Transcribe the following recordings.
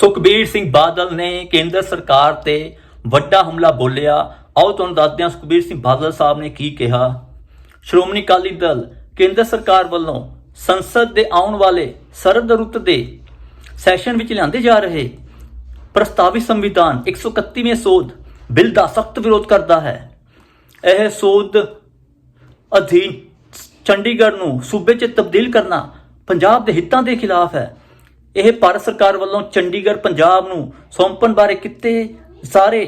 ਸੁਖਬੀਰ ਸਿੰਘ ਬਾਦਲ ਨੇ ਕੇਂਦਰ ਸਰਕਾਰ ਤੇ ਵੱਡਾ ਹਮਲਾ ਬੋਲਿਆ। ਆਓ ਤੁਹਾਨੂੰ ਦੱਸਦੇ ਹਾਂ ਸੁਖਬੀਰ ਸਿੰਘ ਬਾਦਲ ਸਾਹਿਬ ਨੇ ਕੀ ਕਿਹਾ। ਸ਼੍ਰੋਮਣੀ ਅਕਾਲੀ ਦਲ, ਕੇਂਦਰ ਸਰਕਾਰ ਵੱਲੋਂ ਸੰਸਦ ਦੇ ਆਉਣ ਵਾਲੇ ਸਰਦ ਰੁੱਤ ਦੇ ਸੈਸ਼ਨ ਵਿੱਚ ਲਿਆਂਦੇ ਜਾ ਰਹੇ ਪ੍ਰਸਤਾਵਿਤ ਸੰਵਿਧਾਨ 131ਵੇਂ ਸੋਧ ਬਿੱਲ ਦਾ ਸਖਤ ਵਿਰੋਧ ਕਰਦਾ ਹੈ। ਇਹ ਸੋਧ ਅਧੀਨ ਚੰਡੀਗੜ੍ਹ ਨੂੰ ਸੂਬੇ 'ਚ ਤਬਦੀਲ ਕਰਨਾ ਪੰਜਾਬ ਦੇ ਹਿੱਤਾਂ ਦੇ ਖਿਲਾਫ ਹੈ। ਇਹ ਭਾਰਤ ਸਰਕਾਰ ਵੱਲੋਂ ਚੰਡੀਗੜ੍ਹ, ਪੰਜਾਬ ਨੂੰ ਸੌਂਪਣ ਬਾਰੇ ਕੀਤੇ ਸਾਰੇ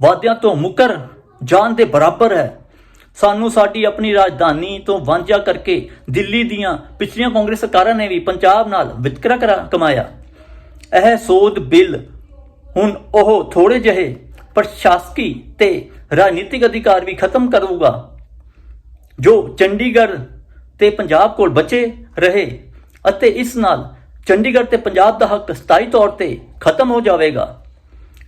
ਵਾਅਦਿਆਂ ਤੋਂ ਮੁਕਰ ਜਾਣ ਦੇ ਬਰਾਬਰ ਹੈ। ਸਾਨੂੰ ਸਾਡੀ ਆਪਣੀ ਰਾਜਧਾਨੀ ਤੋਂ ਵਾਂਝਾ ਕਰਕੇ ਦਿੱਲੀ ਦੀਆਂ ਪਿਛਲੀਆਂ ਕਾਂਗਰਸ ਸਰਕਾਰਾਂ ਨੇ ਵੀ ਪੰਜਾਬ ਨਾਲ ਵਿਤਕਰਾ ਕਰਾ ਕਮਾਇਆ। ਇਹ ਸੋਧ ਬਿੱਲ ਹੁਣ ਉਹ ਥੋੜੇ ਜਿਹੇ ਪ੍ਰਸ਼ਾਸਕੀ ਤੇ ਰਾਜਨੀਤਿਕ ਅਧਿਕਾਰ ਵੀ ਖਤਮ ਕਰੂਗਾ, ਜੋ ਚੰਡੀਗੜ੍ਹ ਤੇ ਪੰਜਾਬ ਕੋਲ ਬਚੇ ਰਹੇ ਅਤੇ ਇਸ ਨਾਲ ਚੰਡੀਗੜ੍ਹ ਤੇ ਪੰਜਾਬ ਦਾ ਹੱਕ ਸਥਾਈ ਤੌਰ ਤੇ ਖਤਮ ਹੋ ਜਾਵੇਗਾ।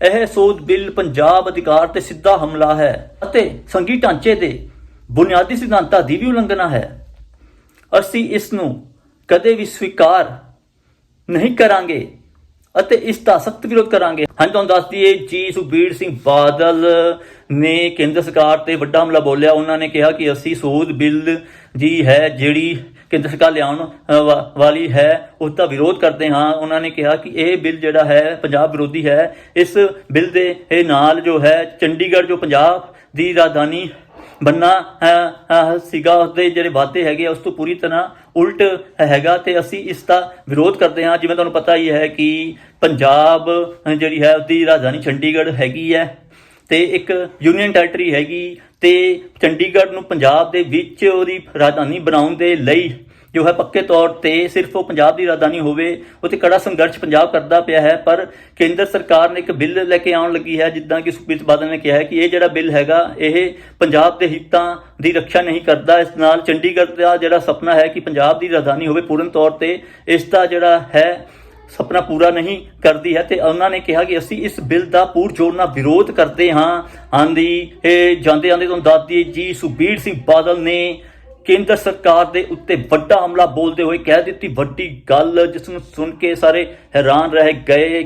ਇਹ ਸੋਧ ਬਿੱਲ ਪੰਜਾਬ ਅਧਿਕਾਰ ਤੇ ਸਿੱਧਾ ਹਮਲਾ ਹੈ ਅਤੇ ਸੰਘੀ ਢਾਂਚੇ ਦੇ ਬੁਨਿਆਦੀ ਸਿਧਾਂਤਾਂ ਦੀ ਵੀ ਉਲੰਘਣਾ ਹੈ। ਅਸੀਂ ਇਸ ਨੂੰ ਕਦੇ ਵੀ ਸਵੀਕਾਰ ਨਹੀਂ ਕਰਾਂਗੇ ਅਤੇ ਇਸ ਦਾ ਸਖਤ ਵਿਰੋਧ ਕਰਾਂਗੇ। ਹਾਂ ਤੁਹਾਨੂੰ ਦੱਸ ਦਈਏ, ਜੀ ਸੁਖਬੀਰ ਸਿੰਘ ਬਾਦਲ ਨੇ ਕੇਂਦਰ ਸਰਕਾਰ ਤੇ ਵੱਡਾ ਹਮਲਾ ਬੋਲਿਆ। ਉਹਨਾਂ ਨੇ ਕਿਹਾ ਕਿ ਅਸੀਂ ਸੋਧ ਬਿੱਲ ਜੀ ਹੈ ਜਿਹੜੀ ਕੇਂਦਰ ਸਰਕਾਰ ਲਿਆਉਣ ਅ, ਵਾਲੀ ਹੈ ਉਸ ਦਾ ਵਿਰੋਧ ਕਰਦੇ ਹਾਂ। ਉਹਨਾਂ ਨੇ ਕਿਹਾ ਕਿ ਇਹ ਬਿੱਲ ਜਿਹੜਾ ਹੈ ਪੰਜਾਬ ਵਿਰੋਧੀ ਹੈ। ਇਸ ਬਿੱਲ ਦੇ ਇਹ ਨਾਲ ਜੋ ਹੈ ਚੰਡੀਗੜ੍ਹ ਜੋ ਪੰਜਾਬ ਦੀ ਰਾਜਧਾਨੀ ਬੰਨਾ ਸੀਗਾ ਉਸਦੇ ਜਿਹੜੇ ਵਾਅਦੇ ਹੈਗੇ ਆ, ਉਸ ਤੋਂ ਪੂਰੀ ਤਰ੍ਹਾਂ ਉਲਟ ਹੈਗਾ ਤੇ ਅਸੀਂ ਇਸ ਦਾ ਵਿਰੋਧ ਕਰਦੇ ਹਾਂ। ਜਿਵੇਂ ਤੁਹਾਨੂੰ ਪਤਾ ਹੀ ਹੈ ਕਿ ਪੰਜਾਬ ਜਿਹੜੀ ਹੈ ਉਸਦੀ ਰਾਜਧਾਨੀ ਚੰਡੀਗੜ੍ਹ ਹੈਗੀ ਹੈ। ਤੇ ਇੱਕ ਯੂਨੀਅਨ ਟੈਰੀਟਰੀ ਹੈਗੀ ਤੇ ਚੰਡੀਗੜ੍ਹ ਨੂੰ ਪੰਜਾਬ ਦੇ ਵਿੱਚ ਉਹਦੀ ਰਾਜਧਾਨੀ ਬਣਾਉਣ ਦੇ ਲਈ ਜੋ ਹੈ ਪੱਕੇ ਤੌਰ ਤੇ ਸਿਰਫ ਉਹ ਪੰਜਾਬ ਦੀ ਰਾਜਧਾਨੀ ਹੋਵੇ, ਉਹ ਤੇ ਕੜਾ ਸੰਘਰਸ਼ ਪੰਜਾਬ ਕਰਦਾ ਪਿਆ ਹੈ, ਪਰ ਕੇਂਦਰ ਸਰਕਾਰ ਨੇ ਇੱਕ ਬਿੱਲ ਲੈ ਕੇ ਆਉਣ ਲੱਗੀ ਹੈ, ਜਿੱਦਾਂ ਕਿ ਸੁਖਬੀਰ ਬਾਦਲ ਨੇ ਕਿਹਾ ਹੈ ਕਿ ਇਹ ਜਿਹੜਾ ਬਿੱਲ ਹੈਗਾ, ਇਹ ਪੰਜਾਬ ਦੇ ਹਿੱਤਾਂ ਦੀ ਰੱਖਿਆ ਨਹੀਂ ਕਰਦਾ, ਇਸ ਨਾਲ ਚੰਡੀਗੜ੍ਹ ਦਾ ਜਿਹੜਾ ਸੁਪਨਾ ਹੈ ਕਿ ਪੰਜਾਬ ਦੀ ਰਾਜਧਾਨੀ ਹੋਵੇ ਪੂਰਨ ਤੌਰ ਤੇ, ਇਸ ਦਾ ਜਿਹੜਾ ਹੈ ਸੁਪਨਾ ਪੂਰਾ ਨਹੀਂ ਕਰਦੀ ਹੈ ਤੇ ਉਹਨਾਂ ਨੇ ਕਿਹਾ ਕਿ ਅਸੀਂ ਇਸ ਬਿੱਲ ਦਾ ਪੂਰ ਜੋਰ ਨਾਲ ਵਿਰੋਧ ਕਰਦੇ ਹਾਂ। ਆਂਦੀ ਇਹ ਜਾਂਦੇ ਜਾਂਦੇ ਤੁਹਾਨੂੰ ਦੱਸ ਜੀ ਸੁਖਬੀਰ ਸਿੰਘ ਬਾਦਲ ਨੇ ਕੇਂਦਰ ਸਰਕਾਰ ਦੇ ਉੱਤੇ ਵੱਡਾ ਹਮਲਾ ਬੋਲਦੇ ਹੋਏ ਕਹਿ ਦਿੱਤੀ। ਵੱਡੀ ਗੱਲ ਜਿਸ ਨੂੰ ਸੁਣ ਕੇ ਸਾਰੇ ਹੈਰਾਨ ਰਹਿ ਗਏ